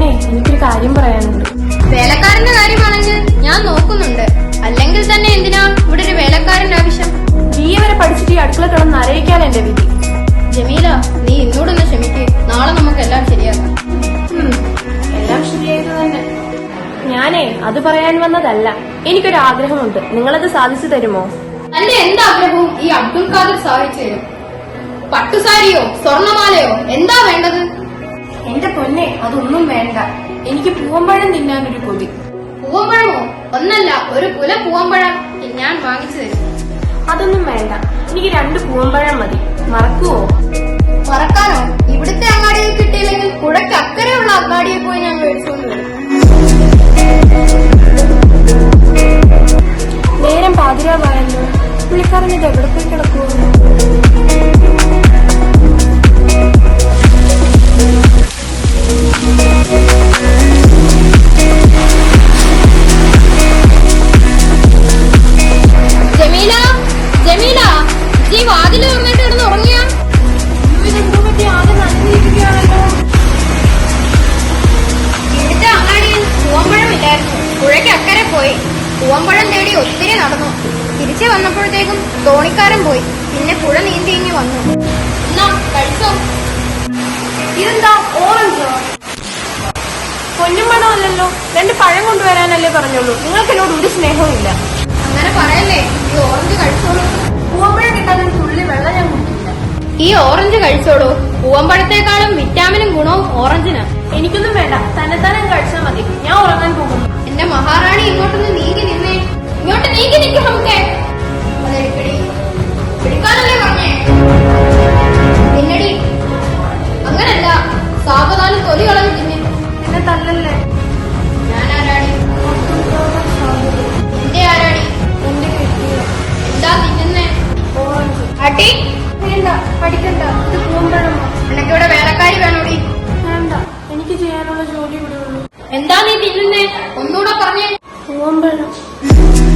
പിന്നെ എനിക്കൊരു കാര്യം പറയാനുണ്ട്. വേലക്കാരന്റെ കാര്യമാണെങ്കിൽ ഞാൻ നോക്കുന്നുണ്ട്. അല്ലെങ്കിൽ തന്നെ എന്തിനാ ഇവിടെ ഒരു വേലക്കാരൻ ആവശ്യം? നീ വരെ പഠിച്ചിട്ട് ഈ അടുക്കള കിടന്ന് അറിയിക്കാൻ എന്റെ വിധി. ജമീല നീ ഇന്നോടൊന്ന് ക്ഷമിക്കേ. നാളെ നമുക്ക് എല്ലാം ശരിയാക്കാം എല്ലാം ശരിയായത് തന്നെ. ഞാനേ അത് പറയാൻ വന്നതല്ല. എനിക്കൊരു ആഗ്രഹമുണ്ട് നിങ്ങളത് സാധിച്ചു തരുമോ? തന്റെ എന്താഗ്രഹവും ഈ അബ്ദുൽ ഖാദർ സാധിച്ചു തരും. പട്ടുസാരിയോ സ്വർണമാലയോ എന്താ അതൊന്നും വേണ്ട. എനിക്ക് പൂവമ്പഴം തിന്നാനൊരു കൊതി. പൂവമ്പഴമോ ഒന്നല്ല ഒരു കുല പൂവമ്പഴം ഞാൻ വാങ്ങിച്ചു തരും. അതൊന്നും വേണ്ട. എനിക്ക് രണ്ട് പൂവമ്പഴം മതി. മറക്കുവോ? മറക്കാനോ? ഇവിടുത്തെ അങ്ങാടിയിൽ കിട്ടിയില്ലെങ്കിൽ പുഴയ്ക്ക് അക്കരെയുള്ള അങ്ങാടിയിൽ പോയി ഞാൻ മേടിച്ചുകൊണ്ട് വരും. നേരം പാതിരാവായല്ലോ. പുള്ളിക്കാരൻ ഇത് എവിടെ പോയി കിടക്കുവോ? പൂവമ്പഴം തേടി ഒത്തിരി നടന്നു. തിരിച്ചു വന്നപ്പോഴത്തേക്കും തോണിക്കാരൻ പോയി. പിന്നെ പുഴ നീന്തി വന്നു. എന്നാ കഴിച്ചോ? ഇതെന്താ? അല്ലല്ലോ രണ്ട് പഴം കൊണ്ടുവരാനല്ലേ പറഞ്ഞോളൂ നിങ്ങൾക്ക് എന്നോട് ഒരു സ്നേഹവും ഇല്ല അങ്ങനെ പറയല്ലേ ഈ ഓറഞ്ച് കഴിച്ചോളൂ. പൂവമ്പഴം കിട്ടാൻ തുള്ളി വെള്ളം ഞാൻ കുടിക്കില്ല. ഈ ഓറഞ്ച് കഴിച്ചോളൂ. പൂവമ്പഴത്തെക്കാളും വിറ്റാമിനും ഗുണവും ഓറഞ്ചിന്. എനിക്കൊന്നും വേണ്ട. തന്നെത്താനെ കഴിച്ചാൽ മതി. ഞാൻ ഉറങ്ങാൻ പോകുന്നു. എന്റെ മഹാറാണി ഇങ്ങോട്ടൊന്ന് നീങ്ങി നിന്നേ. ഇങ്ങോട്ട് നീങ്ങി നിൽക്കും നമുക്ക്. പറഞ്ഞേ? എന്നടി അങ്ങനല്ല. സാവധാനം തൊലി കളഞ്ഞു എന്നെ തല്ലല്ലേ? you.